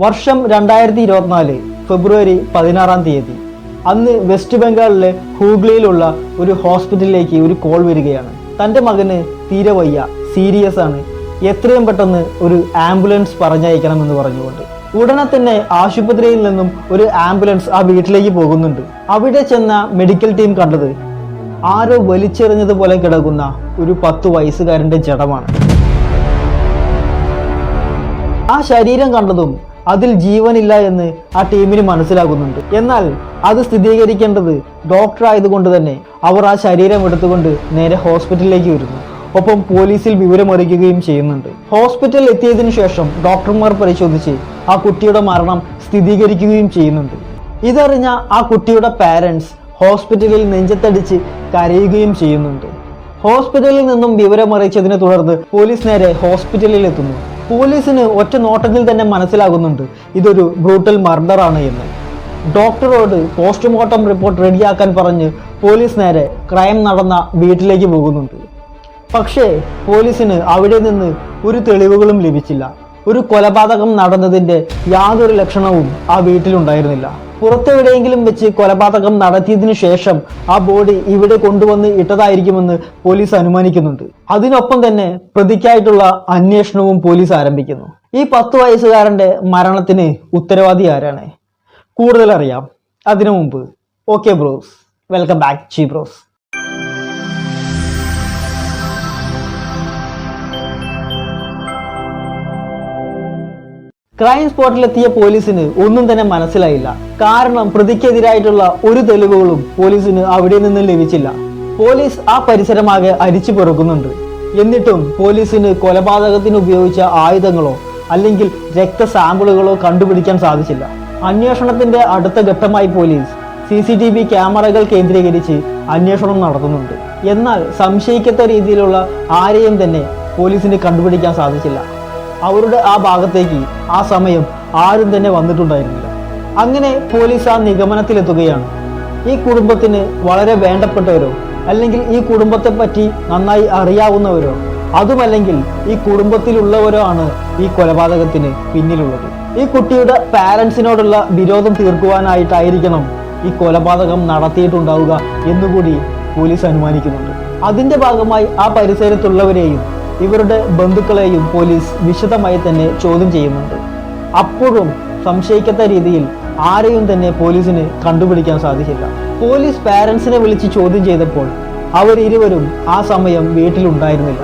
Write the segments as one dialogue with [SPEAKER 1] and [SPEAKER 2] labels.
[SPEAKER 1] വർഷം രണ്ടായിരത്തി ഇരുപത്തിനാല് ഫെബ്രുവരി പതിനാറാം തീയതി. അന്ന് വെസ്റ്റ് ബംഗാളിലെ ഹൂഗ്ലിയിലുള്ള ഒരു ഹോസ്പിറ്റലിലേക്ക് ഒരു കോൾ വരികയാണ്. തന്റെ മകന് തീരെ വയ്യ സീരിയസ് ആണ്. എത്രയും പെട്ടെന്ന് ഒരു ആംബുലൻസ് പറഞ്ഞയക്കണമെന്ന് പറഞ്ഞുകൊണ്ട്. ഉടനെ തന്നെ ആശുപത്രിയിൽ നിന്നും ഒരു ആംബുലൻസ് ആ വീട്ടിലേക്ക് പോകുന്നുണ്ട്. അവിടെ ചെന്ന മെഡിക്കൽ ടീം കണ്ടത് ആരോ വലിച്ചെറിഞ്ഞതുപോലെ കിടക്കുന്ന ഒരു പത്ത് വയസ്സുകാരന്റെ ജഡമാണ്. ആ ശരീരം കണ്ടതും അതിൽ ജീവനില്ല എന്ന് ആ ടീമിന് മനസ്സിലാകുന്നുണ്ട്. എന്നാൽ അത് സ്ഥിരീകരിക്കേണ്ടത് ഡോക്ടർ ആയതുകൊണ്ട് തന്നെ അവർ ആ ശരീരം എടുത്തുകൊണ്ട് നേരെ ഹോസ്പിറ്റലിലേക്ക് വരുന്നു. ഒപ്പം പോലീസിൽ വിവരമറിയിക്കുകയും ചെയ്യുന്നുണ്ട്. ഹോസ്പിറ്റലിൽ എത്തിയതിനു ശേഷം ഡോക്ടർമാർ പരിശോധിച്ച് ആ കുട്ടിയുടെ മരണം സ്ഥിരീകരിക്കുകയും ചെയ്യുന്നുണ്ട്. ഇതറിഞ്ഞ ആ കുട്ടിയുടെ പാരൻസ് ഹോസ്പിറ്റലിൽ നെഞ്ചത്തടിച്ച് കരയുകയും ചെയ്യുന്നുണ്ട്. ഹോസ്പിറ്റലിൽ നിന്നും വിവരമറിയിച്ചതിനെ തുടർന്ന് പോലീസ് നേരെ ഹോസ്പിറ്റലിൽ എത്തുന്നു. പോലീസിന് ഒറ്റ നോട്ടത്തിൽ തന്നെ മനസ്സിലാകുന്നുണ്ട് ഇതൊരു ബ്രൂട്ടൽ മർഡറാണ് എന്ന്. ഡോക്ടറോട് പോസ്റ്റ്മോർട്ടം റിപ്പോർട്ട് റെഡിയാക്കാൻ പറഞ്ഞ് പോലീസ് നേരെ ക്രൈം നടന്ന വീട്ടിലേക്ക് പോകുന്നുണ്ട്. പക്ഷേ പോലീസിന് അവിടെ നിന്ന് ഒരു തെളിവുകളും ലഭിച്ചില്ല. ഒരു കൊലപാതകം നടന്നതിന്റെ യാതൊരു ലക്ഷണവും ആ വീട്ടിലുണ്ടായിരുന്നില്ല. പുറത്തെവിടെയെങ്കിലും വെച്ച് കൊലപാതകം നടത്തിയതിനു ശേഷം ആ ബോഡി ഇവിടെ കൊണ്ടുവന്ന് ഇട്ടതായിരിക്കുമെന്ന് പോലീസ് അനുമാനിക്കുന്നുണ്ട്. അതിനൊപ്പം തന്നെ പ്രതിക്കായിട്ടുള്ള അന്വേഷണവും പോലീസ് ആരംഭിക്കുന്നു. ഈ പത്ത് വയസ്സുകാരന്റെ മരണത്തിന് ഉത്തരവാദി ആരാണ്? കൂടുതലറിയാം. അതിനു മുമ്പ്. Okay bros. Welcome back. ചീ ബ്രോസ്. ക്രൈം സ്പോട്ടിലെത്തിയ പോലീസിന് ഒന്നും തന്നെ മനസ്സിലായില്ല. കാരണം പ്രതിക്കെതിരായിട്ടുള്ള ഒരു തെളിവുകളും പോലീസിന് അവിടെ നിന്ന് ലഭിച്ചില്ല. പോലീസ് ആ പരിസരമാകെ അരിച്ചു പെറുക്കുന്നുണ്ട്. എന്നിട്ടും പോലീസിന് കൊലപാതകത്തിന് ഉപയോഗിച്ച ആയുധങ്ങളോ അല്ലെങ്കിൽ രക്ത സാമ്പിളുകളോ കണ്ടുപിടിക്കാൻ സാധിച്ചില്ല. അന്വേഷണത്തിന്റെ അടുത്ത ഘട്ടമായി police C C T V ക്യാമറകൾ കേന്ദ്രീകരിച്ച് അന്വേഷണം നടത്തുന്നുണ്ട്. എന്നാൽ സംശയിക്കത്ത രീതിയിലുള്ള ആരെയും തന്നെ പോലീസിന് കണ്ടുപിടിക്കാൻ സാധിച്ചില്ല. അവരുടെ ആ ഭാഗത്തേക്ക് ആ സമയം ആരും തന്നെ വന്നിട്ടുണ്ടായിരുന്നില്ല. അങ്ങനെ പോലീസ് ആ നിഗമനത്തിലെത്തുകയാണ്. ഈ കുടുംബത്തിന് വളരെ വേണ്ടപ്പെട്ടവരോ അല്ലെങ്കിൽ ഈ കുടുംബത്തെ പറ്റി നന്നായി അറിയാവുന്നവരോ അതുമല്ലെങ്കിൽ ഈ കുടുംബത്തിലുള്ളവരോ ആണ് ഈ കൊലപാതകത്തിന് പിന്നിലുള്ളത്. ഈ കുട്ടിയുടെ പാരൻസിനോടുള്ള വിരോധം തീർക്കുവാനായിട്ടായിരിക്കണം ഈ കൊലപാതകം നടത്തിയിട്ടുണ്ടാവുക എന്നുകൂടി പോലീസ് അനുമാനിക്കുന്നുണ്ട്. അതിന്റെ ഭാഗമായി ആ പരിസരത്തുള്ളവരെയും ഇവരുടെ ബന്ധുക്കളെയും പോലീസ് വിശദമായി തന്നെ ചോദ്യം ചെയ്യുന്നുണ്ട്. അപ്പോഴും സംശയിക്കാത്ത രീതിയിൽ ആരെയും തന്നെ പോലീസിന് കണ്ടുപിടിക്കാൻ സാധിക്കില്ല. പോലീസ് പാരൻസിനെ വിളിച്ച് ചോദ്യം ചെയ്തപ്പോൾ അവർ ഇരുവരും ആ സമയം വീട്ടിലുണ്ടായിരുന്നില്ല.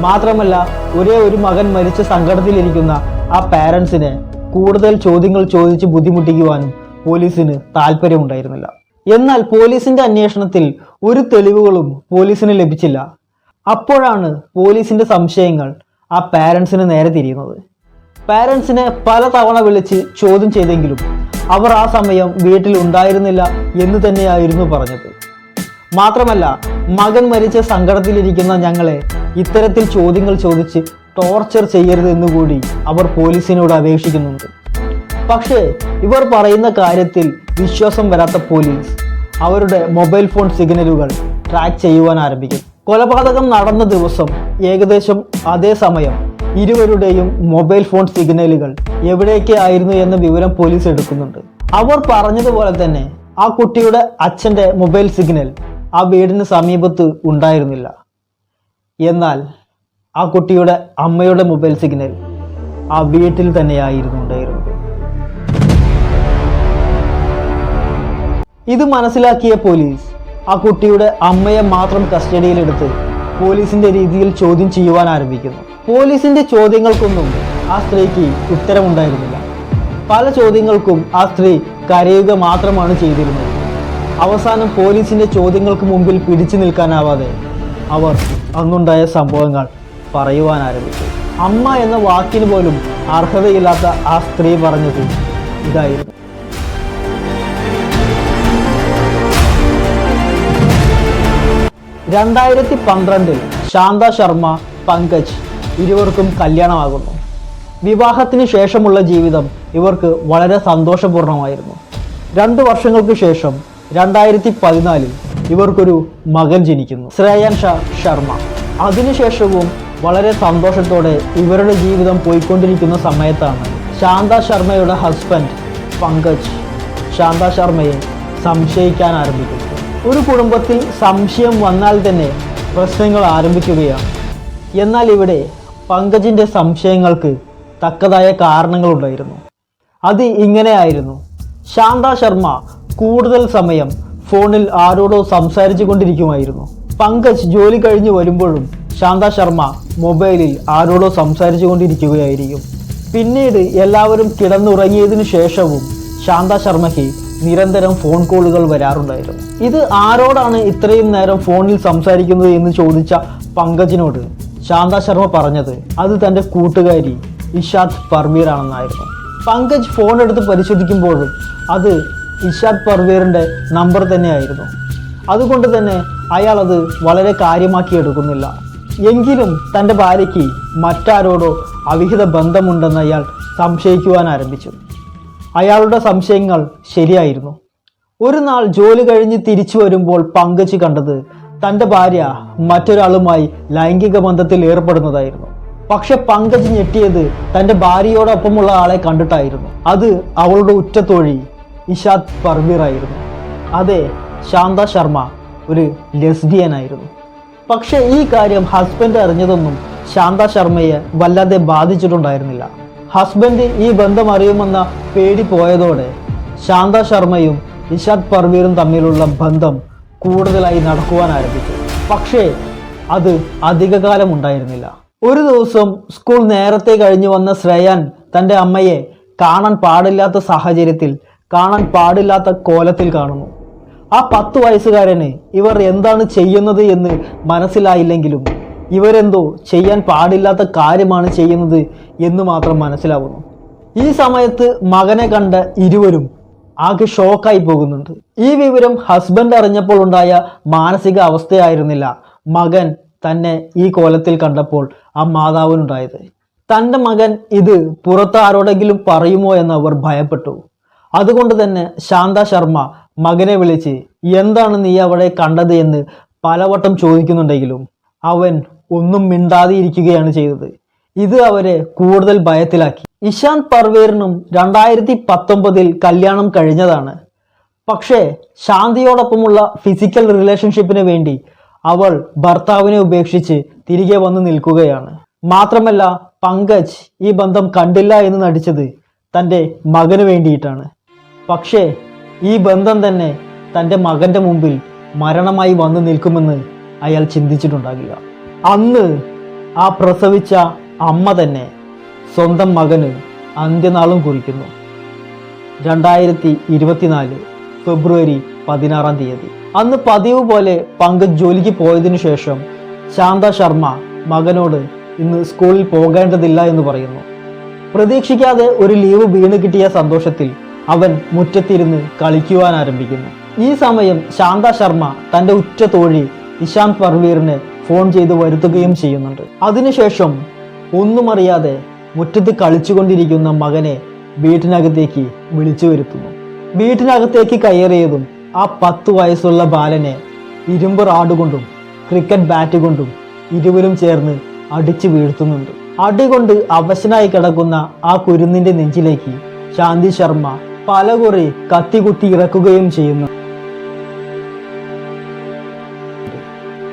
[SPEAKER 1] മാത്രമല്ല ഒരേ ഒരു മകൻ മരിച്ച സങ്കടത്തിലിരിക്കുന്ന ആ പാരൻസിനെ കൂടുതൽ ചോദ്യങ്ങൾ ചോദിച്ച് ബുദ്ധിമുട്ടിക്കുവാനും പോലീസിന് താല്പര്യമുണ്ടായിരുന്നില്ല. എന്നാൽ പോലീസിന്റെ അന്വേഷണത്തിൽ ഒരു തെളിവുകളും പോലീസിന് ലഭിച്ചില്ല. അപ്പോഴാണ് പോലീസിന്റെ സംശയങ്ങൾ ആ പാരൻസിന് നേരെ തിരിയുന്നത്. പാരൻസിനെ പല തവണ വിളിച്ച് ചോദ്യം ചെയ്തെങ്കിലും അവർ ആ സമയം വീട്ടിൽ ഉണ്ടായിരുന്നില്ല എന്ന് തന്നെയായിരുന്നു പറഞ്ഞത്. മാത്രമല്ല മകൻ മരിച്ച സങ്കടത്തിലിരിക്കുന്ന ഞങ്ങളെ ഇത്തരത്തിൽ ചോദ്യങ്ങൾ ചോദിച്ച് ടോർച്ചർ ചെയ്യരുത് എന്നുകൂടി അവർ പോലീസിനോട് അപേക്ഷിക്കുന്നുണ്ട്. പക്ഷേ ഇവർ പറയുന്ന കാര്യത്തിൽ വിശ്വാസം വരാത്ത പോലീസ് അവരുടെ മൊബൈൽ ഫോൺ സിഗ്നലുകൾ ട്രാക്ക് ചെയ്യുവാൻ ആരംഭിക്കും. കൊലപാതകം നടന്ന ദിവസം ഏകദേശം അതേ സമയം ഇരുവരുടെയും മൊബൈൽ ഫോൺ സിഗ്നലുകൾ എവിടെയൊക്കെ ആയിരുന്നു എന്ന വിവരം പോലീസ് എടുക്കുന്നുണ്ട്. അവർ പറഞ്ഞതുപോലെ തന്നെ ആ കുട്ടിയുടെ അച്ഛന്റെ മൊബൈൽ സിഗ്നൽ ആ വീടിന് സമീപത്ത് ഉണ്ടായിരുന്നില്ല. എന്നാൽ ആ കുട്ടിയുടെ അമ്മയുടെ മൊബൈൽ സിഗ്നൽ ആ വീട്ടിൽ തന്നെയായിരുന്നു ഉണ്ടായിരുന്നത്. ഇത് മനസ്സിലാക്കിയ പോലീസ് ആ കുട്ടിയുടെ അമ്മയെ മാത്രം കസ്റ്റഡിയിലെടുത്ത് പോലീസിന്റെ രീതിയിൽ ചോദ്യം ചെയ്യുവാൻ ആരംഭിക്കുന്നു. പോലീസിന്റെ ചോദ്യങ്ങൾക്കൊന്നും ആ സ്ത്രീക്ക് ഉത്തരമുണ്ടായിരുന്നില്ല. പല ചോദ്യങ്ങൾക്കും ആ സ്ത്രീ കരയുക മാത്രമാണ് ചെയ്തിരുന്നത്. അവസാനം പോലീസിന്റെ ചോദ്യങ്ങൾക്ക് മുമ്പിൽ പിടിച്ചു നിൽക്കാനാവാതെ അവർ അന്നുണ്ടായ സംഭവങ്ങൾ പറയുവാൻ ആരംഭിച്ചു. അമ്മ എന്ന വാക്കിന് പോലും അർഹതയില്ലാത്ത ആ സ്ത്രീ പറഞ്ഞത് ഇതായിരുന്നു. രണ്ടായിരത്തി പന്ത്രണ്ടിൽ ശാന്ത ശർമ്മ പങ്കജ് ഇരുവർക്കും കല്യാണമാകുന്നു. വിവാഹത്തിന് ശേഷമുള്ള ജീവിതം ഇവർക്ക് വളരെ സന്തോഷപൂർണമായിരുന്നു. രണ്ട് വർഷങ്ങൾക്ക് ശേഷം രണ്ടായിരത്തി പതിനാലിൽ ഇവർക്കൊരു മകൻ ജനിക്കുന്നു ശ്രേയൻ ഷാ ശർമ്മ. അതിനുശേഷവും വളരെ സന്തോഷത്തോടെ ഇവരുടെ ജീവിതം പോയിക്കൊണ്ടിരിക്കുന്ന സമയത്താണ് ശാന്ത ശർമ്മയുടെ ഹസ്ബൻഡ് പങ്കജ് ശാന്ത ശർമ്മയെ സംശയിക്കാൻ ആരംഭിക്കുന്നു ഒരു കുടുംബത്തിൽ സംശയം വന്നാൽ തന്നെ പ്രശ്നങ്ങൾ ആരംഭിക്കുകയാണ്. എന്നാൽ ഇവിടെ പങ്കജിന്റെ സംശയങ്ങൾക്ക് തക്കതായ കാരണങ്ങളുണ്ടായിരുന്നു അത് ഇങ്ങനെയായിരുന്നു ശാന്ത ശർമ്മ കൂടുതൽ സമയം ഫോണിൽ ആരോടോ സംസാരിച്ചു കൊണ്ടിരിക്കുമായിരുന്നു. പങ്കജ് ജോലി കഴിഞ്ഞ് വരുമ്പോഴും ശാന്ത ശർമ്മ മൊബൈലിൽ ആരോടോ സംസാരിച്ചു കൊണ്ടിരിക്കുകയായിരിക്കും. പിന്നീട് എല്ലാവരും കിടന്നുറങ്ങിയതിനു ശേഷവും ശാന്ത ശർമ്മയ്ക്ക് നിരന്തരം ഫോൺ കോളുകൾ വരാറുണ്ടായിരുന്നു. ഇത് ആരോടാണ് ഇത്രയും നേരം ഫോണിൽ സംസാരിക്കുന്നത് എന്ന് ചോദിച്ച പങ്കജിനോട് ശാന്ത ശർമ്മ പറഞ്ഞത് അത് തന്റെ കൂട്ടുകാരി ഇഷാദ് പർവീർ ആണെന്നായിരുന്നു പങ്കജ് ഫോൺ എടുത്ത് പരിശോധിക്കുമ്പോഴും അത് ഇഷാദ് പർവീറിന്റെ നമ്പർ തന്നെയായിരുന്നു. അതുകൊണ്ട് തന്നെ അയാൾ അത് വളരെ കാര്യമാക്കി എടുക്കുന്നില്ല. എങ്കിലും തന്റെ ഭാര്യയ്ക്ക് മറ്റാരോടോ അവിഹിത ബന്ധമുണ്ടെന്ന് അയാൾ സംശയിക്കുവാൻ ആരംഭിച്ചു. അയാളുടെ സംശയങ്ങൾ ശരിയായിരുന്നു. ഒരു നാൾ ജോലി കഴിഞ്ഞ് തിരിച്ചു വരുമ്പോൾ പങ്കജ് കണ്ടത് തന്റെ ഭാര്യ മറ്റൊരാളുമായി ലൈംഗിക ബന്ധത്തിൽ ഏർപ്പെടുന്നതായിരുന്നു. പക്ഷെ പങ്കജ് ഞെട്ടിയത് തന്റെ ഭാര്യയോടൊപ്പമുള്ള ആളെ കണ്ടിട്ടായിരുന്നു. അത് അവളുടെ ഉറ്റത്തോഴി ഇഷാദ് പർവീർ ആയിരുന്നു. അതെ ശാന്ത ശർമ്മ ഒരു ലെസ്ബിയൻ ആയിരുന്നു. പക്ഷെ ഈ കാര്യം ഹസ്ബൻഡ് അറിഞ്ഞതൊന്നും ശാന്ത ശർമ്മയെ വല്ലാതെ ബാധിച്ചിട്ടുണ്ടായിരുന്നില്ല. ഹസ്ബൻഡ് ഈ ബന്ധം അറിയുമെന്ന പേടി പോയതോടെ ശാന്ത ശർമ്മയും ഇഷാദ് പർവീറും തമ്മിലുള്ള ബന്ധം കൂടുതലായി നടക്കുവാൻ ആരംഭിച്ചു. പക്ഷേ അത് അധികകാലം ഉണ്ടായിരുന്നില്ല. ഒരു ദിവസം സ്കൂൾ നേരത്തെ കഴിഞ്ഞു വന്ന ശ്രേയാൻ തന്റെ അമ്മയെ കാണാൻ പാടില്ലാത്ത സാഹചര്യത്തിൽ കാണാൻ പാടില്ലാത്ത കോലത്തിൽ കാണുന്നു. ആ പത്ത് വയസ്സുകാരന് ഇവർ എന്താണ് ചെയ്യുന്നത് എന്ന് മനസ്സിലായില്ലെങ്കിലും ഇവരെന്തോ ചെയ്യാൻ പാടില്ലാത്ത കാര്യമാണ് ചെയ്യുന്നത് എന്ന് മാത്രം മനസ്സിലാവുന്നു. ഈ സമയത്ത് മകനെ കണ്ട ഇരുവരും ആകെ ഷോക്കായി പോകുന്നുണ്ട്. ഈ വിവരം ഹസ്ബൻഡ് അറിഞ്ഞപ്പോൾ ഉണ്ടായ മാനസിക അവസ്ഥയായിരുന്നില്ല മകൻ തന്നെ ഈ കോലത്തിൽ കണ്ടപ്പോൾ ആ മാതാവിനുണ്ടായത്. തന്റെ മകൻ ഇത് പുറത്ത് ആരോടെങ്കിലും പറയുമോ എന്ന് അവർ ഭയപ്പെട്ടു. അതുകൊണ്ട് തന്നെ ശാന്ത ശർമ്മ മകനെ വിളിച്ച് എന്താണ് നീ അവിടെ കണ്ടത്? എന്ന് പലവട്ടം ചോദിക്കുന്നുണ്ടെങ്കിലും അവൻ ഒന്നും മിണ്ടാതെ ഇരിക്കുകയാണ് ചെയ്തത്. ഇത് അവരെ കൂടുതൽ ഭയത്തിലാക്കി. ഇഷാന്ത് പർവേറിനും രണ്ടായിരത്തി പത്തൊമ്പതിൽ കല്യാണം കഴിഞ്ഞതാണ്. പക്ഷേ ശാന്തിയോടൊപ്പമുള്ള ഫിസിക്കൽ റിലേഷൻഷിപ്പിന് വേണ്ടി അവൾ ഭർത്താവിനെ ഉപേക്ഷിച്ച് തിരികെ വന്ന് നിൽക്കുകയാണ്. മാത്രമല്ല പങ്കജ് ഈ ബന്ധം കണ്ടില്ല എന്ന് നടിച്ചത് തന്റെ മകന് വേണ്ടിയിട്ടാണ്. പക്ഷേ ഈ ബന്ധം തന്നെ തന്റെ മകന്റെ മുമ്പിൽ മരണമായി വന്നു നിൽക്കുമെന്ന് അയാൾ ചിന്തിച്ചിട്ടുണ്ടാകില്ല. അന്ന് ആ പ്രസവിച്ച അമ്മ തന്നെ സ്വന്തം മകന് അന്ത്യനാളും കുറിക്കുന്നു. രണ്ടായിരത്തി ഇരുപത്തിനാല് ഫെബ്രുവരി പതിനാറാം തീയതി. അന്ന് പതിവ് പോലെ പങ്കജ് ജോലിക്ക് പോയതിനു ശേഷം ശാന്ത ശർമ്മ മകനോട് ഇന്ന് സ്കൂളിൽ പോകേണ്ടതില്ല എന്ന് പറയുന്നു. പ്രതീക്ഷിക്കാതെ ഒരു ലീവ് വീണ് കിട്ടിയ സന്തോഷത്തിൽ അവൻ മുറ്റത്തിരുന്ന് കളിക്കുവാൻ ആരംഭിക്കുന്നു. ഈ സമയം ശാന്ത ശർമ്മ തന്റെ ഉറ്റ തോഴി ഇശാന്ത് പർവീറിനെ ഫോൺ ചെയ്ത് വരുത്തുകയും ചെയ്യുന്നുണ്ട്. അതിനുശേഷം ഒന്നും അറിയാതെ മുറ്റത്ത് കളിച്ചുകൊണ്ടിരിക്കുന്ന മകനെ വീട്ടിനകത്തേക്ക് വിളിച്ചു വരുത്തുന്നു. വീട്ടിനകത്തേക്ക് കയറിയതും ആ പത്ത് വയസ്സുള്ള ബാലനെ ഇരുമ്പ് റാഡ് കൊണ്ടും ക്രിക്കറ്റ് ബാറ്റ് കൊണ്ടും ഇരുവരും ചേർന്ന് അടിച്ചു വീഴ്ത്തുന്നുണ്ട്. അടികൊണ്ട് അവശനായി കിടക്കുന്ന ആ കുരുന്നിന്റെ നെഞ്ചിലേക്ക് ശാന്തി ശർമ്മ പലകുറി കത്തികുത്തി ഇറക്കുകയും ചെയ്യുന്നു.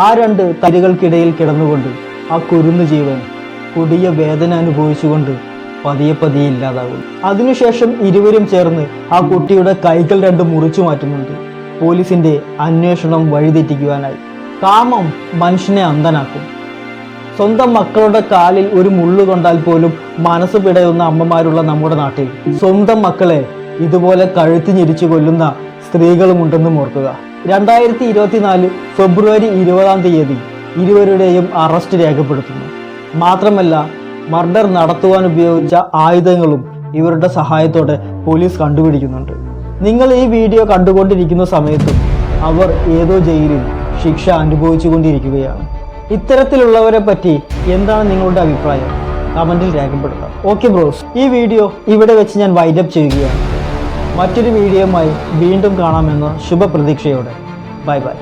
[SPEAKER 1] ആ രണ്ട് തരികൾക്കിടയിൽ കിടന്നുകൊണ്ട് ആ കുരുന്നു ജീവൻ കൊടിയ വേദന അനുഭവിച്ചുകൊണ്ട് പതിയെ പതിയെ ഇല്ലാതാകും അതിനുശേഷം ഇരുവരും ചേർന്ന് ആ കുട്ടിയുടെ കൈകൾ രണ്ടും മുറിച്ചു മാറ്റുന്നുണ്ട്. പോലീസിന്റെ അന്വേഷണം വഴിതെറ്റിക്കുവാനായി. കാമം മനുഷ്യനെ അന്ധനാക്കും. സ്വന്തം മക്കളുടെ കാലിൽ ഒരു മുള്ളു കൊണ്ടാൽ പോലും മനസ്സ് പിടയുന്ന അമ്മമാരുള്ള നമ്മുടെ നാട്ടിൽ സ്വന്തം മക്കളെ ഇതുപോലെ കഴുത്തി ഞെരിച്ചു കൊല്ലുന്ന സ്ത്രീകളുമുണ്ടെന്നും ഓർക്കുക. രണ്ടായിരത്തി ഇരുപത്തിനാല് ഫെബ്രുവരി ഇരുപതാം തീയതി ഇരുവരുടെയും അറസ്റ്റ് രേഖപ്പെടുത്തുന്നു. മാത്രമല്ല മർഡർ നടത്തുവാൻ ഉപയോഗിച്ച ആയുധങ്ങളും ഇവരുടെ സഹായത്തോടെ പോലീസ് കണ്ടുപിടിക്കുന്നുണ്ട്. നിങ്ങൾ ഈ വീഡിയോ കണ്ടുകൊണ്ടിരിക്കുന്ന സമയത്തും അവർ ഏതോ ജയിലിൽ ശിക്ഷ അനുഭവിച്ചുകൊണ്ടിരിക്കുകയാണ്. ഇത്തരത്തിലുള്ളവരെ പറ്റി എന്താണ് നിങ്ങളുടെ അഭിപ്രായം? കമന്റിൽ രേഖപ്പെടുത്താം. Okay bros. ഈ വീഡിയോ ഇവിടെ വെച്ച് ഞാൻ വൈൻഡപ്പ് ചെയ്യുകയാണ്. മറ്റൊരു വീഡിയോയുമായി വീണ്ടും കാണാമെന്ന ശുഭപ്രതീക്ഷയോടെ. Bye bye.